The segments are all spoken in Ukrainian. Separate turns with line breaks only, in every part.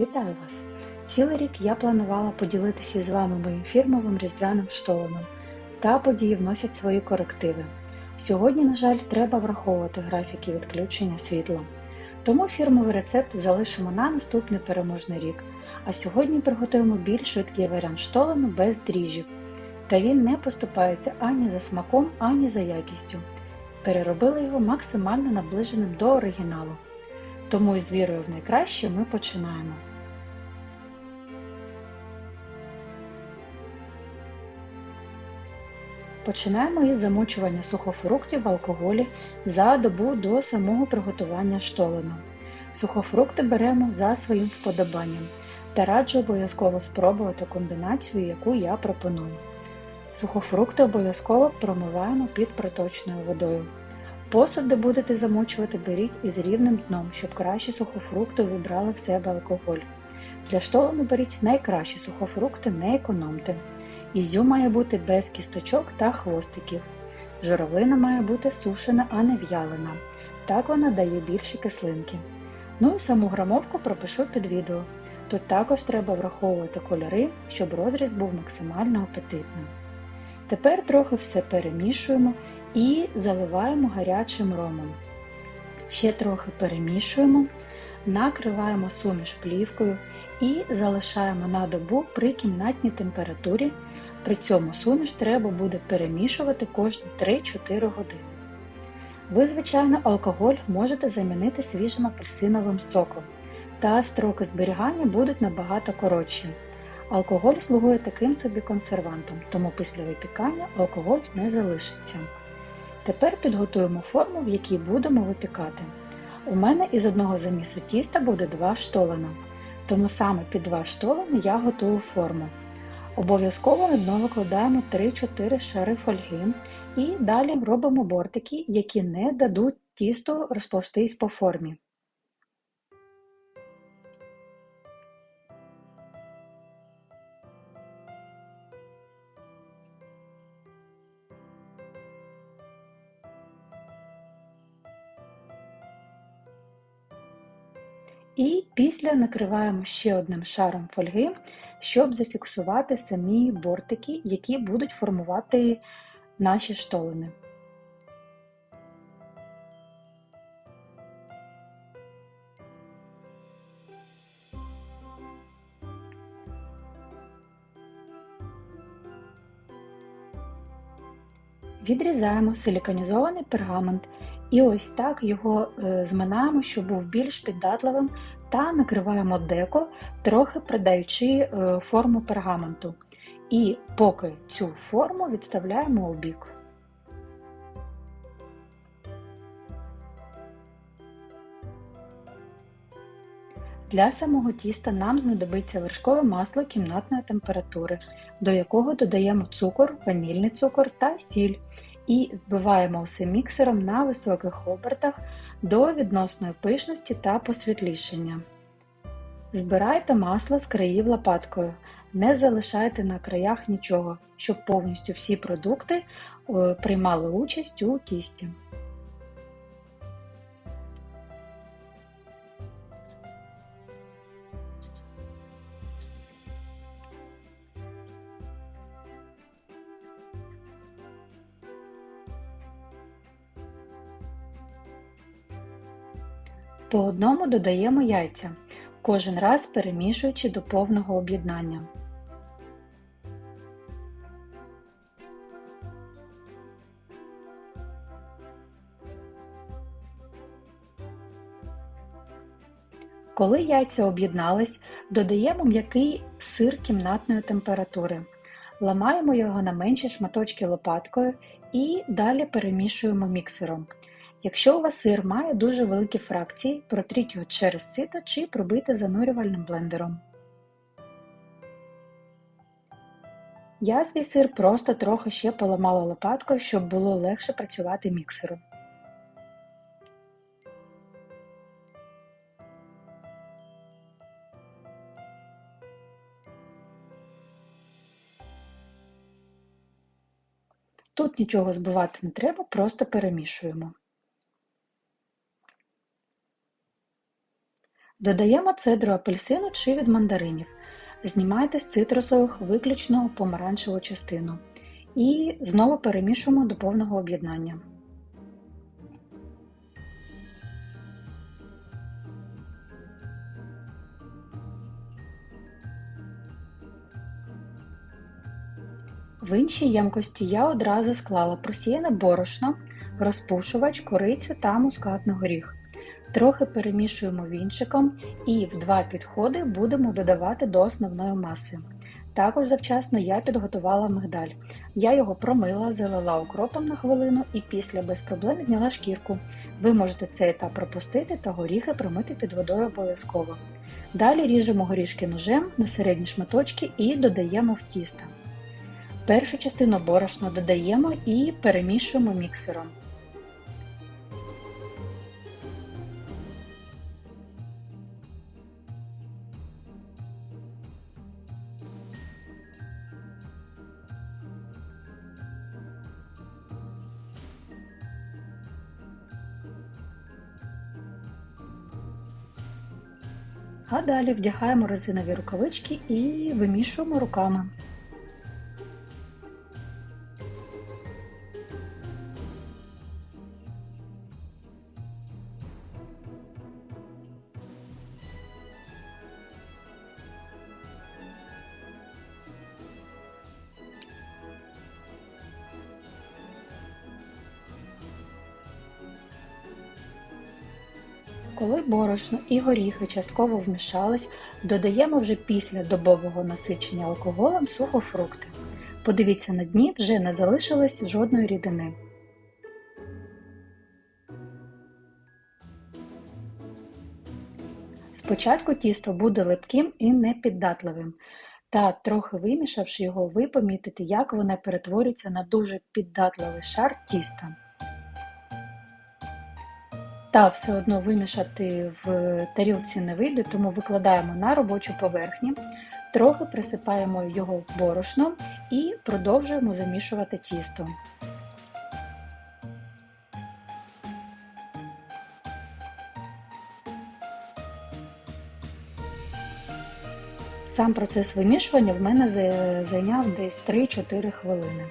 Вітаю вас! Цілий рік я планувала поділитися з вами моїм фірмовим різдвяним штоленом, та події вносять свої корективи. Сьогодні, на жаль, треба враховувати графіки відключення світла. Тому фірмовий рецепт залишимо на наступний переможний рік. А сьогодні приготуємо більш швидкий варіант штолену без дріжджів. Та він не поступається ані за смаком, ані за якістю. Переробили його максимально наближеним до оригіналу. Тому із вірою в найкраще ми починаємо. Починаємо із замочування сухофруктів в алкоголі за добу до самого приготування штолену. Сухофрукти беремо за своїм вподобанням та раджу обов'язково спробувати комбінацію, яку я пропоную. Сухофрукти обов'язково промиваємо під проточною водою. Посуд, де будете замочувати, беріть із рівним дном, щоб краще сухофрукти вибрали в себе алкоголь. Для штолену беріть найкращі сухофрукти, не економте. Ізюм має бути без кісточок та хвостиків. Журавлина має бути сушена, а не в'ялена. Так вона дає більші кислинки. Ну і саму грамовку пропишу під відео. Тут також треба враховувати кольори, щоб розріз був максимально апетитним. Тепер трохи все перемішуємо і заливаємо гарячим ромом. Ще трохи перемішуємо, накриваємо суміш плівкою і залишаємо на добу при кімнатній температурі. При цьому суміш треба буде перемішувати кожні 3-4 години. Ви, звичайно, алкоголь можете замінити свіжим апельсиновим соком, та строки зберігання будуть набагато коротші. Алкоголь слугує таким собі консервантом, тому після випікання алкоголь не залишиться. Тепер підготуємо форму, в якій будемо випікати. У мене із одного замісу тіста буде два штолена, тому саме під два штолени я готую форму. Обов'язково на дно викладаємо 3-4 шари фольги і далі робимо бортики, які не дадуть тісту розповстись по формі. І після накриваємо ще одним шаром фольги, щоб зафіксувати самі бортики, які будуть формувати наші штолини. Відрізаємо силіконізований пергамент і ось так його е, зминаємо, щоб був більш піддатливим, та накриваємо деко, трохи придаючи е, форму пергаменту. І поки цю форму відставляємо у бік. Для самого тіста нам знадобиться вершкове масло кімнатної температури, до якого додаємо цукор, ванільний цукор та сіль і збиваємо усе міксером на високих обертах до відносної пишності та посвітлішення. Збирайте масло з країв лопаткою, не залишайте на краях нічого, щоб повністю всі продукти е, приймали участь у тісті. По одному додаємо яйця, кожен раз перемішуючи до повного об'єднання. Коли яйця об'єднались, додаємо м'який сир кімнатної температури. Ламаємо його на менші шматочки лопаткою і далі перемішуємо міксером. Якщо у вас сир має дуже великі фракції, протріть його через сито чи пробийте занурювальним блендером. Я свій сир просто трохи ще поламала лопаткою, щоб було легше працювати міксеру. Тут нічого збивати не треба, просто перемішуємо. Додаємо цедру апельсину чи від мандаринів. Знімайте з цитрусових виключно помаранчеву частину. І знову перемішуємо до повного об'єднання. В іншій ємкості я одразу склала просіяне борошно, розпушувач, корицю та мускатний горіх. Трохи перемішуємо вінчиком і в два підходи будемо додавати до основної маси. Також завчасно я підготувала мигдаль. Я його промила, залила укропом на хвилину і після без проблем зняла шкірку. Ви можете цей етап пропустити та горіхи промити під водою обов'язково. Далі ріжемо горішки ножем на середні шматочки і додаємо в тісто. Першу частину борошна додаємо і перемішуємо міксером. А далі вдягаємо резинові рукавички і вимішуємо руками. Коли борошно і горіхи частково вмішались, додаємо вже після добового насичення алкоголем сухофрукти. Подивіться на дні, вже не залишилось жодної рідини. Спочатку тісто буде липким і непіддатливим, та трохи вимішавши його, ви помітите, як воно перетворюється на дуже піддатливий шар тіста. Та все одно вимішати в тарілці не вийде, тому викладаємо на робочу поверхню, трохи присипаємо його борошном і продовжуємо замішувати тісто. Сам процес вимішування в мене зайняв десь 3-4 хвилини.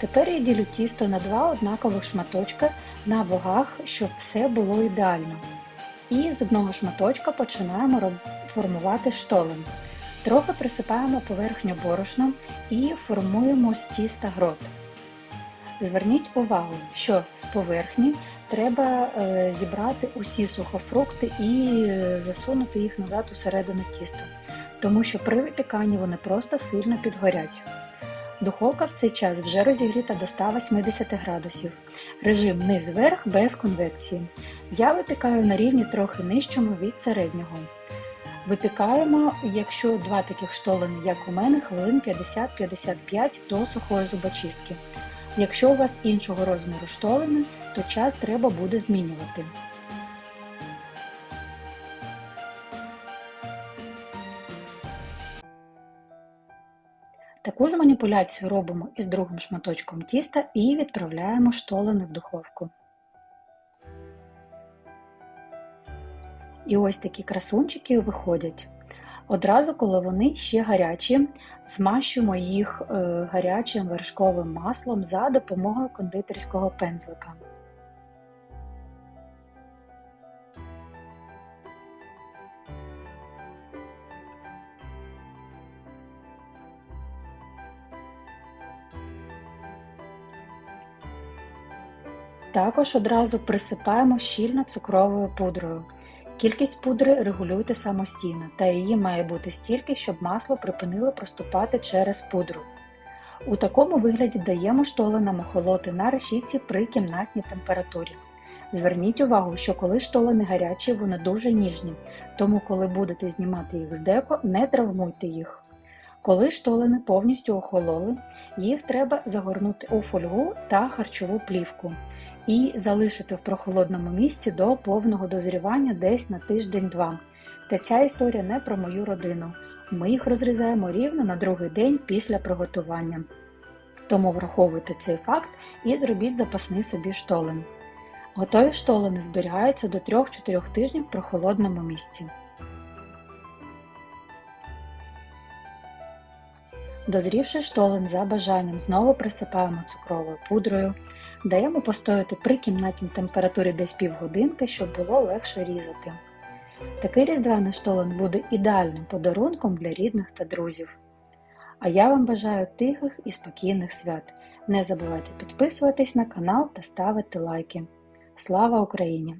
Тепер я ділю тісто на два однакових шматочка на вагах, щоб все було ідеально. І з одного шматочка починаємо формувати штолен. Трохи присипаємо поверхню борошном і формуємо з тіста грот. Зверніть увагу, що з поверхні треба е, зібрати усі сухофрукти і засунути їх назад усередину тіста, тому що при випіканні вони просто сильно підгорять. Духовка в цей час вже розігріта до 180 градусів. Режим низ-верх без конвекції. Я випікаю на рівні трохи нижчому від середнього. Випікаємо, якщо два таких штолени, як у мене, хвилин 50-55 до сухої зубочистки. Якщо у вас іншого розміру штолени, то час треба буде змінювати. Таку ж маніпуляцію робимо із другим шматочком тіста і відправляємо штолени в духовку. І ось такі красунчики виходять. Одразу, коли вони ще гарячі, змащуємо їх е, гарячим вершковим маслом за допомогою кондитерського пензлика. Також одразу присипаємо щільно цукровою пудрою. Кількість пудри регулюйте самостійно, та її має бути стільки, щоб масло припинило проступати через пудру. У такому вигляді даємо штоленам охолоти на решітці при кімнатній температурі. Зверніть увагу, що коли штолени гарячі, вони дуже ніжні, тому коли будете знімати їх з деко, не травмуйте їх. Коли штолени повністю охололи, їх треба загорнути у фольгу та харчову плівку і залишити в прохолодному місці до повного дозрівання десь на тиждень-два. Та ця історія не про мою родину. Ми їх розрізаємо рівно на другий день після приготування. Тому враховуйте цей факт і зробіть запасний собі штолен. Готові штолени зберігаються до 3-4 тижнів в прохолодному місці. Дозрівши штолен за бажанням, знову присипаємо цукровою пудрою, даємо постояти при кімнатній температурі десь півгодинки, щоб було легше різати. Такий різдвяний штолен буде ідеальним подарунком для рідних та друзів. А я вам бажаю тихих і спокійних свят. Не забувайте підписуватись на канал та ставити лайки. Слава Україні!